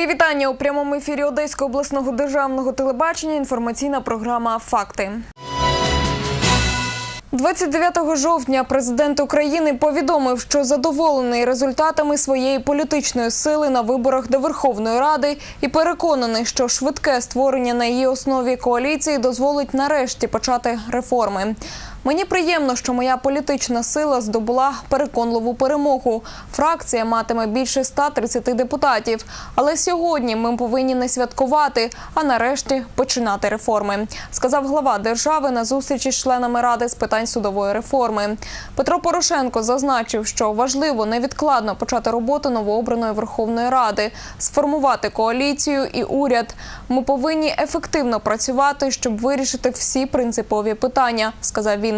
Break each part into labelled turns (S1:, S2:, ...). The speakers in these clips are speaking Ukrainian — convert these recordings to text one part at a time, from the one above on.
S1: Мої вітання у прямому ефірі Одеського обласного державного телебачення. Інформаційна програма Факти. 29 жовтня президент України повідомив, що задоволений результатами своєї політичної сили на виборах до Верховної Ради і переконаний, що швидке створення на її основі коаліції дозволить нарешті почати реформи. Мені приємно, що моя політична сила здобула переконливу перемогу. Фракція матиме більше 130 депутатів. Але сьогодні ми повинні не святкувати, а нарешті починати реформи, сказав глава держави на зустрічі з членами ради з питань судової реформи. Петро Порошенко зазначив, що важливо невідкладно почати роботу новообраної Верховної Ради, сформувати коаліцію і уряд. Ми повинні ефективно працювати, щоб вирішити всі принципові питання, сказав він.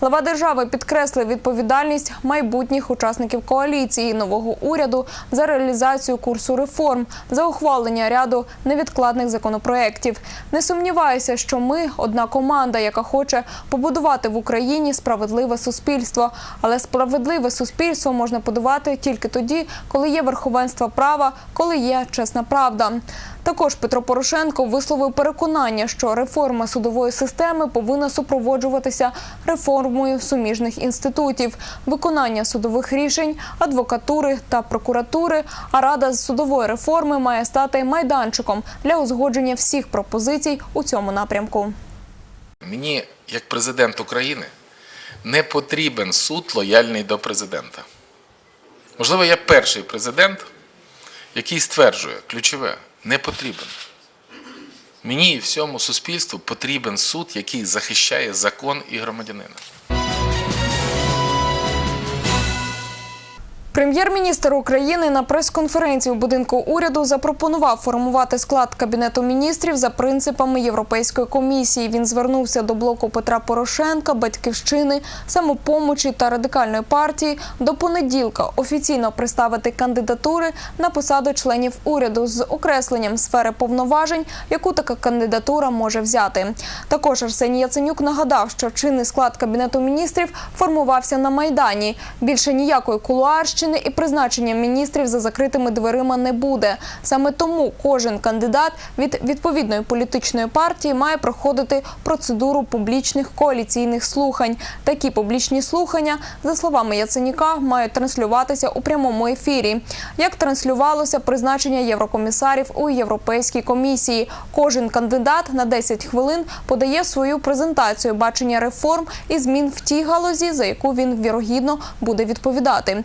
S1: Глава держави підкреслив відповідальність майбутніх учасників коаліції нового уряду за реалізацію курсу реформ, за ухвалення ряду невідкладних законопроєктів. Не сумніваюся, що ми одна команда, яка хоче побудувати в Україні справедливе суспільство. Але справедливе суспільство можна будувати тільки тоді, коли є верховенство права, коли є чесна правда. Також Петро Порошенко висловив переконання, що реформа судової системи повинна супроводжуватися реформою суміжних інститутів, виконання судових рішень, адвокатури та прокуратури. А рада з судової реформи має стати майданчиком для узгодження всіх пропозицій у цьому напрямку.
S2: Мені, як президент України, не потрібен суд лояльний до президента. Можливо, я перший президент, який стверджує ключове не потрібен. Мені і всьому суспільству потрібен суд, який захищає закон і громадянина.
S1: Прем'єр-міністр України на прес-конференції у будинку уряду запропонував формувати склад кабінету міністрів за принципами Європейської комісії. Він звернувся до блоку Петра Порошенка, батьківщини, самопомочі та радикальної партії до понеділка офіційно представити кандидатури на посаду членів уряду з окресленням сфери повноважень, яку така кандидатура може взяти. Також Арсеній Яценюк нагадав, що чинний склад кабінету міністрів формувався на майдані. Більше ніякої кулуарщини і призначення міністрів за закритими дверима не буде. Саме тому кожен кандидат від відповідної політичної партії має проходити процедуру публічних коаліційних слухань. Такі публічні слухання, за словами Яценюка, мають транслюватися у прямому ефірі. Як транслювалося призначення єврокомісарів у Європейській комісії? Кожен кандидат на 10 хвилин подає свою презентацію бачення реформ і змін в тій галузі, за яку він вірогідно буде відповідати.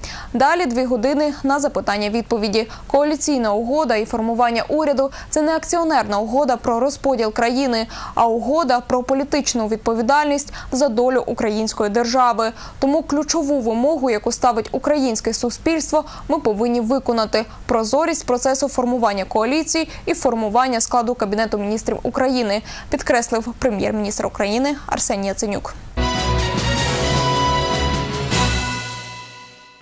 S1: Далі дві години на запитання-відповіді. Коаліційна угода і формування уряду це не акціонерна угода про розподіл країни, а угода про політичну відповідальність за долю української держави. Тому ключову вимогу, яку ставить українське суспільство, ми повинні виконати прозорість процесу формування коаліції і формування складу кабінету міністрів України, підкреслив прем'єр-міністр України Арсеній Яценюк.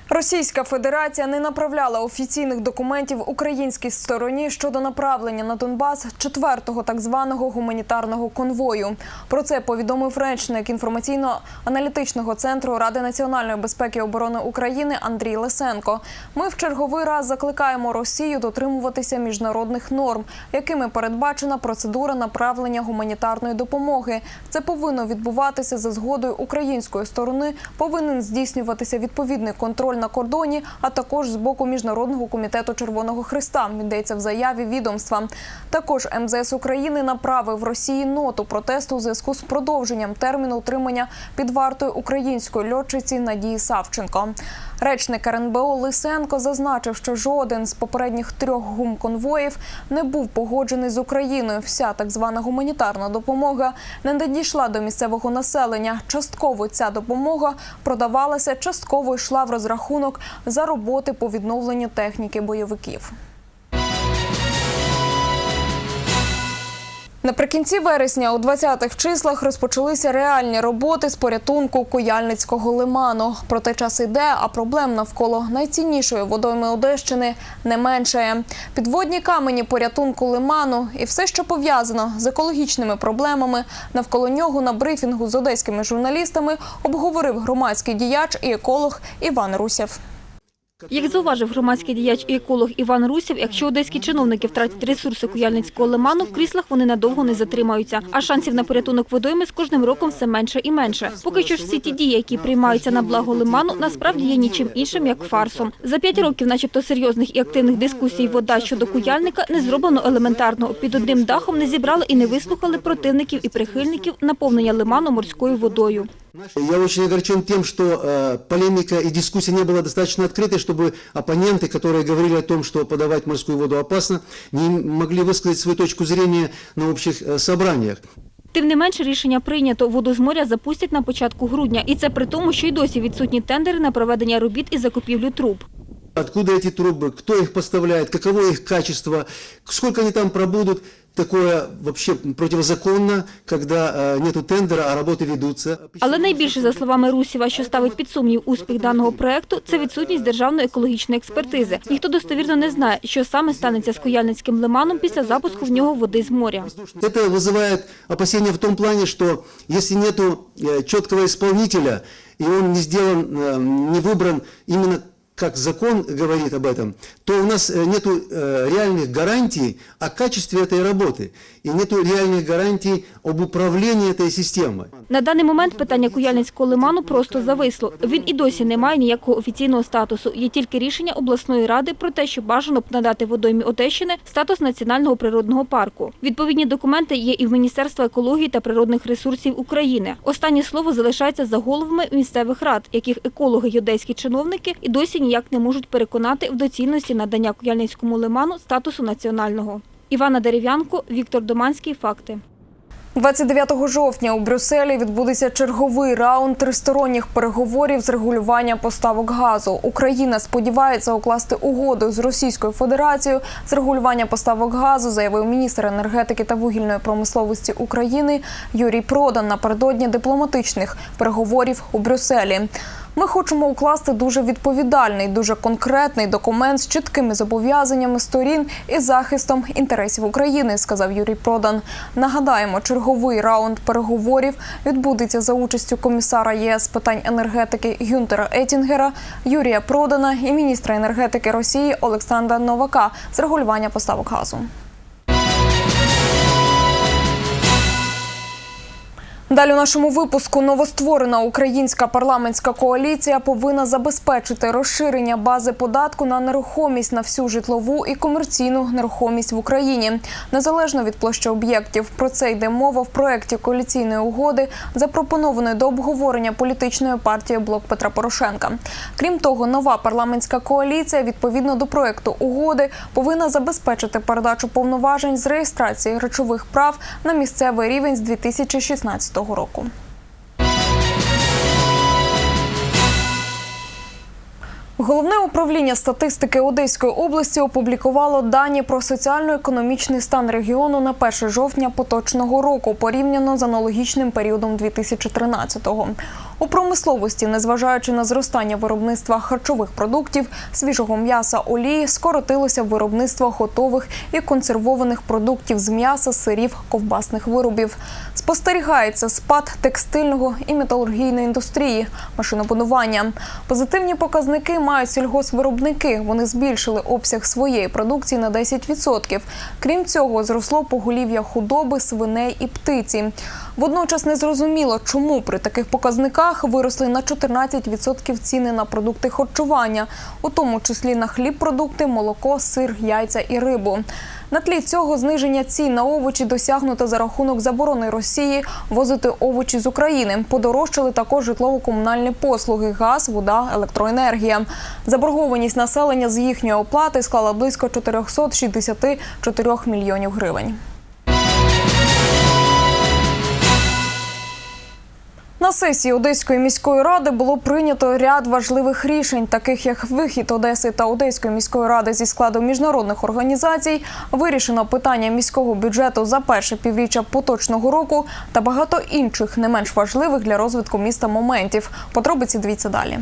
S1: Російська Федерація не направляла офіційних документів українській стороні щодо направлення на Донбас четвертого так званого гуманітарного конвою. Про це повідомив речник інформаційно-аналітичного центру Ради національної безпеки і оборони України Андрій Лисенко. Ми в черговий раз закликаємо Росію дотримуватися міжнародних норм, якими передбачена процедура направлення гуманітарної допомоги. Це повинно відбуватися за згодою української сторони. Повинен здійснюватися відповідний контроль на кордоні, а також з боку міжнародного комітету Червоного Христа. Йдеться в заяві відомства. Також МЗС України направив Росії ноту протесту у зв'язку з продовженням терміну утримання під вартою української льотчиці Надії Савченко. Речник РНБО Лисенко зазначив, що жоден з попередніх трьох гумконвоїв не був погоджений з Україною. Вся так звана гуманітарна допомога не надійшла до місцевого населення. Частково ця допомога продавалася, частково йшла в розрахунок за роботи по відновленню техніки бойовиків. Наприкінці вересня у 20-х числах розпочалися реальні роботи з порятунку Куяльницького лиману. Проте час іде, а проблем навколо найціннішої водойми Одещини не меншає. Підводні камені порятунку лиману і все, що пов'язано з екологічними проблемами, навколо нього на брифінгу з одеськими журналістами обговорив громадський діяч і еколог Іван Русєв.
S3: Як зауважив громадський діяч і еколог Іван Русів, якщо одеські чиновники втратять ресурси Куяльницького лиману, в кріслах вони надовго не затримаються, а шансів на порятунок водойми з кожним роком все менше і менше. Поки що ж всі ті дії, які приймаються на благо лиману, насправді є нічим іншим, як фарсом. За п'ять років, начебто, серйозних і активних дискусій вода щодо Куяльника не зроблено елементарно. Під одним дахом не зібрали і не вислухали противників і прихильників наповнення лиману морською водою.
S4: Я очень огорчен тем, что э, полемика и дискуссия не была достаточно открытой, чтобы оппоненты, которые говорили о том, что подавать морскую воду опасно, не могли высказать свою точку зрения на общих э, собраниях.
S3: Тим не менше, рішення прийнято. Воду з моря запустять на початку грудня. І це при тому, що й досі відсутні тендери на проведення робіт і закупівлю труб.
S4: Откуда эти трубы, кто их поставляет, каково их качество, сколько они там пробудут, такое вообще противозаконно, когда э, нету тендера, а работы ведутся.
S3: Але найбільше, за словами Русєва, що ставить під сумнів успіх даного проекту, це відсутність державної екологічної експертизи. Ніхто достовірно не знає, що саме станеться з Куяльницьким лиманом після запуску в нього води з моря.
S4: Это вызывает опасения в том плане, что если нету э, четкого исполнителя, и он не сделан, э, не выбран именно как закон говорит об этом, то у нас э, нету э, реальных гарантий о качестве этой работы. И нету реальных гарантий об управлении этой системой.
S3: На даний момент питання Куяльницького лиману просто зависло. Він і досі не має ніякого офіційного статусу. Є тільки рішення обласної ради про те, що бажано б надати водоймі Одещини статус національного природного парку. Відповідні документи є і в Міністерства екології та природних ресурсів України. Останнє слово залишається за головами місцевих рад, яких екологи й одеські чиновники і досі ніяк не можуть переконати в доцільності надання Куяльницькому лиману статусу національного. Івана Дерев'янко, Віктор Доманський. Факти.
S1: 29 жовтня у Брюсселі відбудеться черговий раунд тристоронніх переговорів з регулювання поставок газу. Україна сподівається укласти угоду з Російською Федерацією з регулювання поставок газу, заявив міністр енергетики та вугільної промисловості України Юрій Продан напередодні дипломатичних переговорів у Брюсселі. Ми хочемо укласти дуже відповідальний, дуже конкретний документ з чіткими зобов'язаннями сторін і захистом інтересів України, сказав Юрій Продан. Нагадаємо, черговий раунд переговорів відбудеться за участю комісара ЄС з питань енергетики Гюнтера Етінгера, Юрія Продана і міністра енергетики Росії Олександра Новака з регулювання поставок газу. Далі у нашому випуску новостворена українська парламентська коаліція повинна забезпечити розширення бази податку на нерухомість на всю житлову і комерційну нерухомість в Україні, незалежно від площі об'єктів. Про це йде мова в проєкті коаліційної угоди, запропонованої до обговорення політичною партією Блок Петра Порошенка. Крім того, нова парламентська коаліція відповідно до проєкту угоди повинна забезпечити передачу повноважень з реєстрації речових прав на місцевий рівень з 2016 року. Головне управління статистики Одеської області опублікувало дані про соціально-економічний стан регіону на 1 жовтня поточного року порівняно з аналогічним періодом 2013-го. У промисловості, незважаючи на зростання виробництва харчових продуктів, свіжого м'яса, олії, скоротилося виробництво готових і консервованих продуктів з м'яса, сирів, ковбасних виробів. Спостерігається спад текстильного і металургійної індустрії, машинобудування. Позитивні показники мають сільгоспвиробники. Вони збільшили обсяг своєї продукції на 10%. Крім цього, зросло поголів'я худоби, свиней і птиці. Водночас не зрозуміло, чому при таких показниках виросли на 14% ціни на продукти харчування, у тому числі на хліб-продукти, молоко, сир, яйця і рибу. На тлі цього зниження цін на овочі досягнуто за рахунок заборони Росії возити овочі з України. Подорожчали також житлово-комунальні послуги, газ, вода, електроенергія. Заборгованість населення з їхньої оплати склала близько 464 мільйонів гривень. На сесії Одеської міської ради було прийнято ряд важливих рішень, таких як вихід Одеси та Одеської міської ради зі складу міжнародних організацій, вирішено питання міського бюджету за перше півріччя поточного року та багато інших не менш важливих для розвитку міста моментів. Подробиці дивіться далі.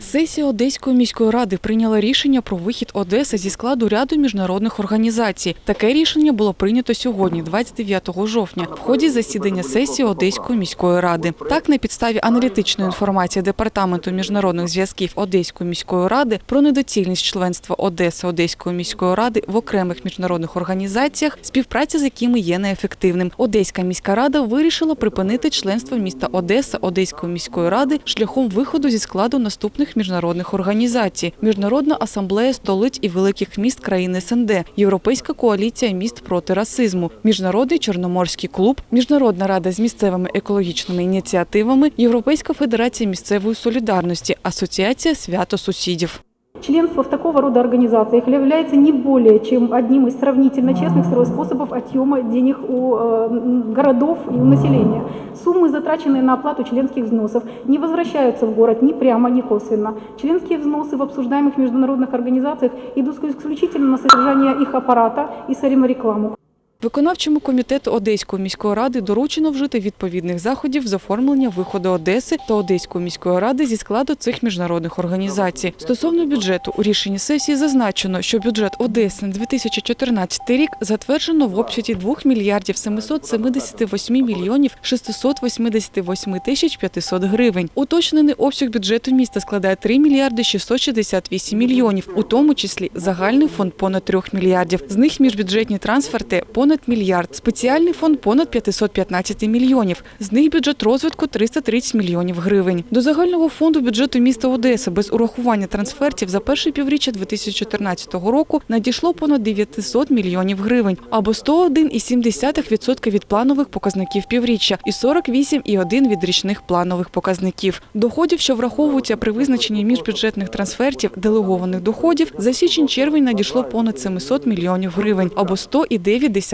S5: Сесія Одеської міської ради прийняла рішення про вихід Одеси зі складу ряду міжнародних організацій. Таке рішення було прийнято сьогодні, 29 жовтня, в ході засідання сесії Одеської міської ради. Так, на підставі аналітичної інформації департаменту міжнародних зв'язків Одеської міської ради про недоцільність членства Одеси Одеської міської ради в окремих міжнародних організаціях, співпраця з якими є неефективним. Одеська міська рада вирішила припинити членство міста Одеса Одеської міської ради шляхом виходу зі складу наступних міжнародних організацій: Міжнародна асамблея столиць і великих міст країн СНД, Європейська коаліція міст проти расизму, Міжнародний чорноморський клуб, Міжнародна рада з місцевими екологічними ініціативами, Європейська федерація місцевої солідарності, Асоціація свято сусідів.
S6: Членство в такого рода организациях является не более чем одним из сравнительно честных способов отъема денег у э, городов и у населения. Суммы, затраченные на оплату членских взносов, не возвращаются в город ни прямо, ни косвенно. Членские взносы в обсуждаемых международных организациях идут исключительно на содержание их аппарата и саморекламу.
S5: Виконавчому комітету Одеської міської ради доручено вжити відповідних заходів з оформлення виходу Одеси та Одеської міської ради зі складу цих міжнародних організацій. Стосовно бюджету у рішенні сесії зазначено, що бюджет Одеси на 2014 рік затверджено в обсязі 2 мільярдів 778 мільйонів 688 тисяч 500 гривень. Уточнений обсяг бюджету міста складає 3 мільярди 668 мільйонів, у тому числі загальний фонд понад 3 мільярдів. З них міжбюджетні трансферти понад мільярд, спеціальний фонд понад 515 мільйонів. З них бюджет розвитку 330 мільйонів гривень. До загального фонду бюджету міста Одеси без урахування трансфертів за перше півріччя 2014 року надійшло понад 900 мільйонів гривень або 101,7% від планових показників півріччя і 48,1% від річних планових показників. Доходів, що враховуються при визначенні міжбюджетних трансфертів делегованих доходів, за січень-червень надійшло понад 700 мільйонів гривень або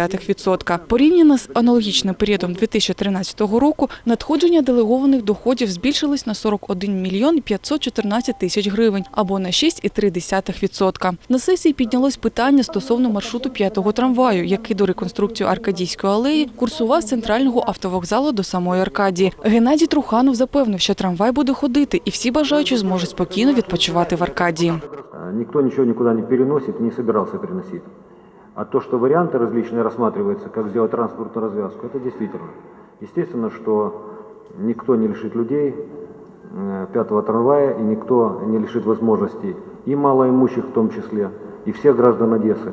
S5: 100,9%. Порівняно з аналогічним періодом 2013 року надходження делегованих доходів збільшились на 41 мільйон 514 тисяч гривень або на 6,3%. На сесії піднялось питання стосовно маршруту п'ятого трамваю, який до реконструкції Аркадійської алеї курсував з центрального автовокзалу до самої Аркадії. Геннадій Труханов запевнив, що трамвай буде ходити, і всі бажаючі зможуть спокійно відпочивати в Аркадії.
S7: А, Никто ничего никуда не переносит и не собирался переносить. А то, что варианты различные рассматриваются, как сделать транспортную развязку, это действительно. Естественно, что никто не лишит людей э, пятого трамвая, и никто не лишит возможностей и малоимущих в том числе, и всех граждан Одессы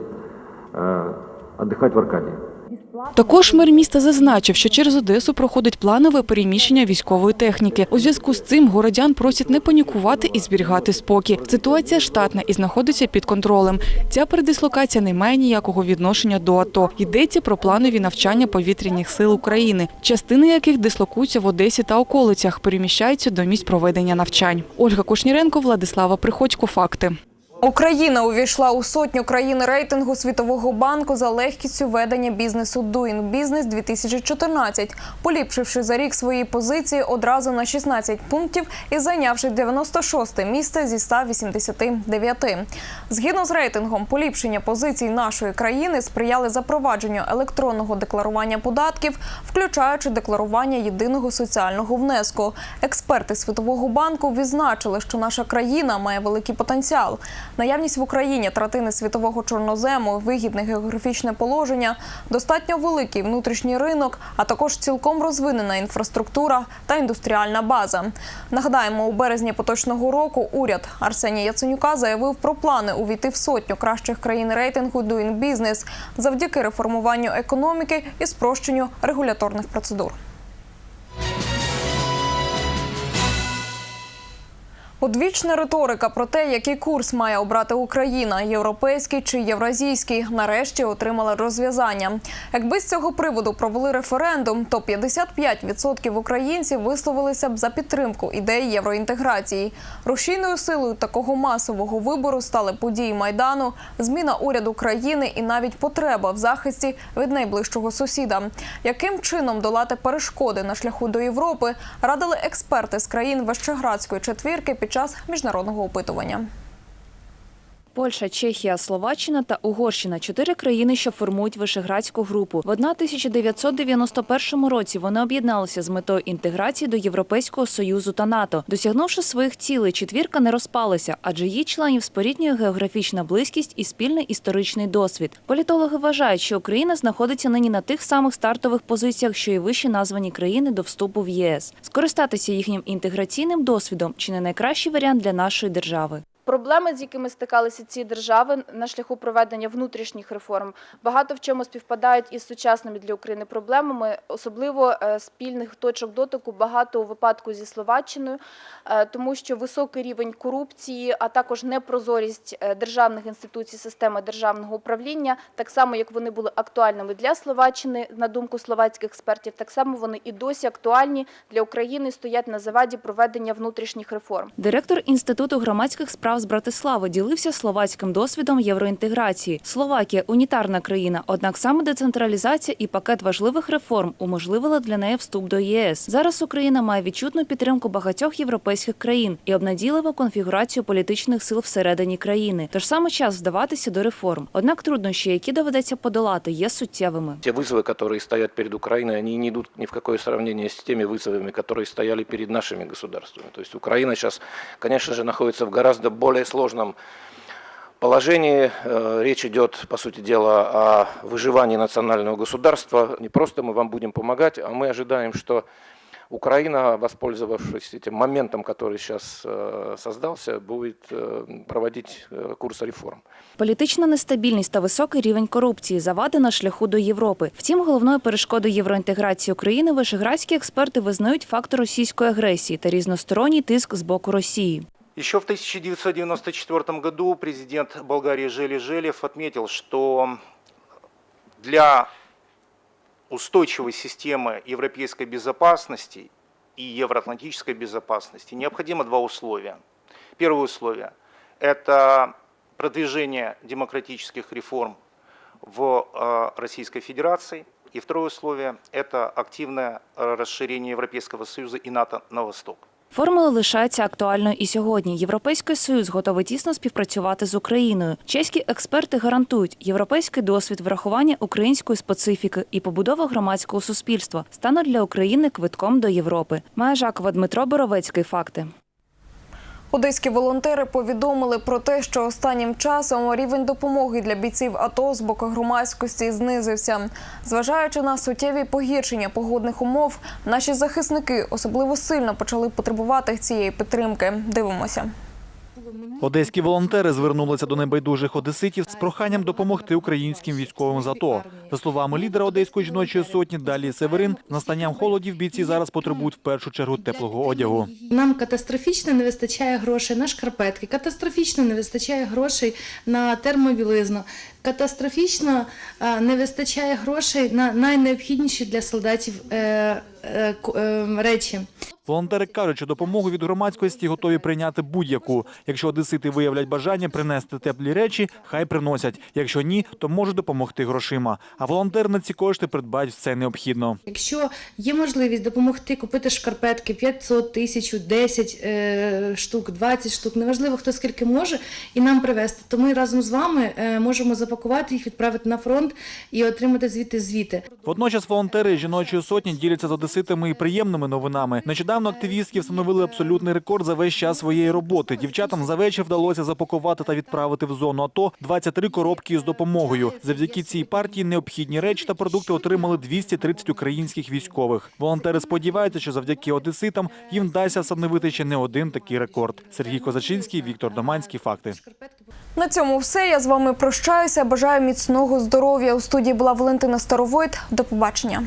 S7: э, отдыхать в Аркадии.
S5: Також мер міста зазначив, що через Одесу проходить планове переміщення військової техніки. У зв'язку з цим городян просять не панікувати і зберігати спокій. Ситуація штатна і знаходиться під контролем. Ця передислокація не має ніякого відношення до АТО. Йдеться про планові навчання повітряних сил України, частини яких дислокуються в Одесі та околицях, переміщаються до місць проведення навчань. Ольга Кушніренко, Владислава Приходько. Факти.
S1: Україна увійшла у сотню країн рейтингу Світового банку за легкістю ведення бізнесу Doing Business 2014, поліпшивши за рік свої позиції одразу на 16 пунктів і зайнявши 96 місце зі 189. Згідно з рейтингом, поліпшення позицій нашої країни сприяли запровадженню електронного декларування податків, включаючи декларування єдиного соціального внеску. Експерти Світового банку відзначили, що наша країна має великий потенціал. Наявність в Україні третини світового чорнозему, вигідне географічне положення, достатньо великий внутрішній ринок, а також цілком розвинена інфраструктура та індустріальна база. Нагадаємо, у березні поточного року уряд Арсенія Яценюка заявив про плани увійти в сотню кращих країн рейтингу Doing Business завдяки реформуванню економіки і спрощенню регуляторних процедур. Одвічна риторика про те, який курс має обрати Україна, європейський чи євразійський, нарешті отримала розв'язання. Якби з цього приводу провели референдум, то 55% українців висловилися б за підтримку ідеї євроінтеграції. Рушійною силою такого масового вибору стали події майдану, зміна уряду країни і навіть потреба в захисті від найближчого сусіда. Яким чином долати перешкоди на шляху до Європи, радили експерти з країн Вищеградської четвірки під час міжнародного опитування.
S8: Польща, Чехія, Словаччина та Угорщина – чотири країни, що формують Вишеградську групу. В 1991 році вони об'єдналися з метою інтеграції до Європейського Союзу та НАТО. Досягнувши своїх цілей, четвірка не розпалася, адже її членів споріднює географічна близькість і спільний історичний досвід. Політологи вважають, що Україна знаходиться нині на тих самих стартових позиціях, що і вище названі країни до вступу в ЄС. Скористатися їхнім інтеграційним досвідом чи не найкращий варіант для нашої держави.
S9: Проблеми, з якими стикалися ці держави на шляху проведення внутрішніх реформ, багато в чому співпадають із сучасними для України проблемами, особливо е, спільних точок дотику багато у випадку зі Словаччиною, е, тому що високий рівень корупції, а також непрозорість е, державних інституцій системи державного управління, так само як вони були актуальними для Словаччини, на думку словацьких експертів, так само вони і досі актуальні для України, стоять на заваді проведення внутрішніх реформ.
S8: Директор Інституту громадських справ з Братислави ділився словацьким досвідом євроінтеграції. Словакія – унітарна країна, однак саме децентралізація і пакет важливих реформ уможливили для неї вступ до ЄС. Зараз Україна має відчутну підтримку багатьох європейських країн і обнадійливу конфігурацію політичних сил всередині країни. Тож саме час вдаватися до реформ. Однак труднощі, які доведеться подолати, є суттєвими.
S10: Те вызовы, которые стоят перед Украиной, они не идут ни в какое сравнение с теми вызовами, которые стояли перед нашими государствами. То есть Украина сейчас, конечно же, находится в гораздо более сложном положении. Э, Речь идет, по сути дела, о выживании национального государства. Не просто мы вам будем помогать, а мы ожидаем, что Украина, воспользовавшись этим моментом, который сейчас э, создался, будет э, проводить э, курс реформ.
S8: Політична нестабільність та високий рівень корупції завади на шляху до Європи. Втім, головною перешкодою євроінтеграції України вишеградські експерти визнають факт російської агресії та різносторонній тиск з боку Росії.
S11: Еще в 1994 году президент Болгарии Жели Желев отметил, что для устойчивой системы европейской безопасности и евроатлантической безопасности необходимо два условия. Первое условие – это продвижение демократических реформ в э, Российской Федерации. И второе условие – это активное э, расширение Европейского Союза и НАТО на восток.
S8: Формула лишається актуальною і сьогодні. Європейський союз готовий тісно співпрацювати з Україною. Чеські експерти гарантують, європейський досвід врахування української специфіки і побудова громадського суспільства стануть для України квитком до Європи. Має Жакова Дмитро Боровецький. Факти.
S1: Одеські волонтери повідомили про те, що останнім часом рівень допомоги для бійців АТО з боку громадськості знизився. Зважаючи на суттєві погіршення погодних умов, наші захисники особливо сильно почали потребувати цієї підтримки. Дивимося.
S12: Одеські волонтери звернулися до небайдужих одеситів з проханням допомогти українським військовим з АТО. За словами лідера одеської жіночої сотні Далі Северин, з настанням холодів бійці зараз потребують в першу чергу теплого одягу.
S13: Нам катастрофічно не вистачає грошей на шкарпетки, катастрофічно не вистачає грошей на термобілизну, катастрофічно е, не вистачає грошей на найнеобхідніші для солдатів е, е, речі.
S12: Волонтери кажуть, що допомогу від громадськості готові прийняти будь-яку. Якщо одесити виявлять бажання принести теплі речі, хай приносять. Якщо ні, то можуть допомогти грошима. А волонтери на ці кошти придбають все необхідно.
S13: Якщо є можливість допомогти купити шкарпетки 500, 1000, 10 е, штук, 20 штук, неважливо хто скільки може, і нам привезти, то ми разом з вами можемо запакувати їх, відправити на фронт і отримати звідти звіти.
S12: Водночас волонтери жіночої сотні діляться з одеситами і приємними новинами. Нещодавно активістки встановили абсолютний рекорд за весь час своєї роботи. Дівчатам за вечір вдалося запакувати та відправити в зону АТО 23 коробки з допомогою. Завдяки цій партії необхідні речі та продукти отримали 230 українських військових. Волонтери сподіваються, що завдяки одеситам їм вдасться встановити ще не один такий рекорд. Сергій Козачинський, Віктор Доманський. Факти.
S1: На цьому все. Я з вами прощаюся. Бажаю міцного здоров'я. У студії була Валентина Старовойт. До побачення.